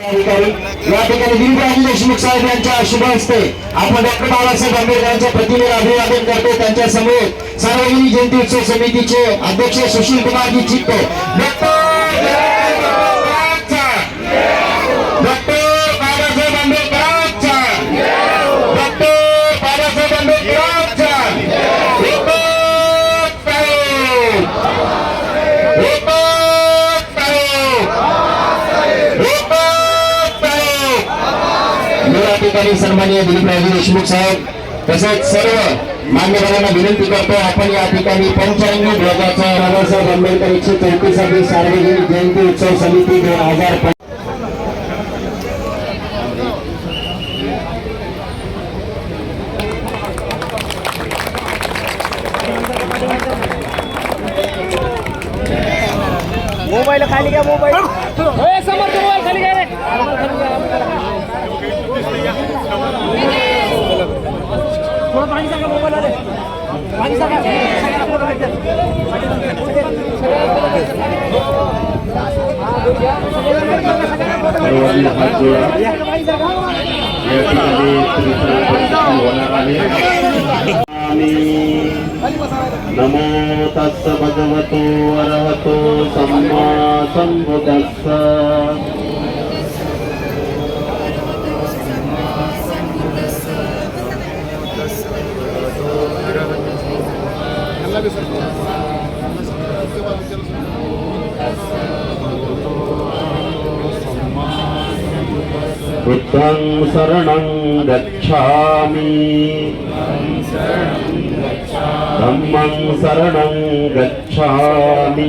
या ठिकाणी दिलीपराजे देशमुख साहेब यांच्या शुभ हस्ते आपण डॉक्टर बाबासाहेब आंबेडकरांच्या प्रतिमेला अभिवादन करतो त्यांच्यासमोर सार्वजनिक जयंती उत्सव समितीचे अध्यक्ष सुशील कुमारजी चित्तो. डॉक्टर ठिकाणी सन्माननीय दिलीपराजे देशमुख साहेब तसेच सर्व मान्यवरांना विनंती करतो आपण या ठिकाणी पंच्याण्णव ध्वजाचा बाबासाहेब आंबेडकर एकशे चौतीसावी सार्वजनिक जयंती उत्सव समिती दोन हजार मोबाईल खाली घ्या मोबाईल. समोर मोबाईल खाली घ्या रे. थोडं पाणी सांगा मोबाईल आले पाणी सांगा सर्वांनी हात जोडा या ठिकाणी होणार आहे आणि नमो तस्स भगवतो अरहतो सम्मा संबुदस्स बुद्धं शरणं गच्छामि धम्मं शरणं गच्छामि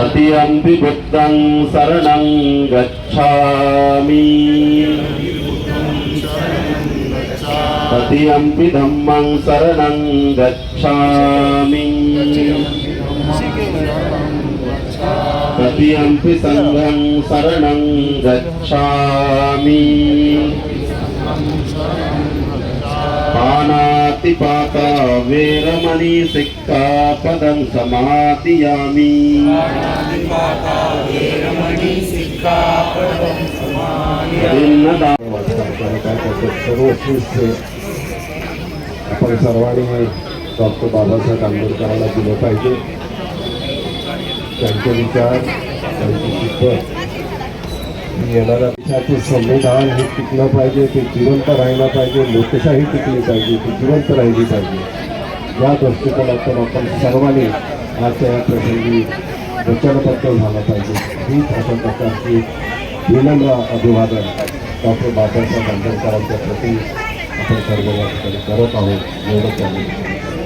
तृतीयम्पि बुद्धं शरणं गच्छामि। तृतीयम्पि धम्मं शरणं गच्छामि। तृतीयम्पि सङ्घं शरणं गच्छामि। पानातिपाता वेरमणि सिक्खापदं शिष्य आपण सर्वांनी डॉक्टर बाबासाहेब आंबेडकरांना दिलं पाहिजे. त्यांचे विचार त्यांची शिकवण ही येणाऱ्या संविधान हे टिकलं पाहिजे ते जिवंत राहिलं पाहिजे लोकशाही टिकली पाहिजे ती जिवंत राहिली पाहिजे. या दृष्टिकोनातून आपण सर्वांनी आजच्या या प्रसंगी वचनबद्ध झालं पाहिजे. ही अशा प्रकारची विनम्र अभिवादन डॉक्टर बाबासाहेब आंबेडकरांच्या प्रती आपण सर्व या ठिकाणी करत आहोत. एवढं त्यांनी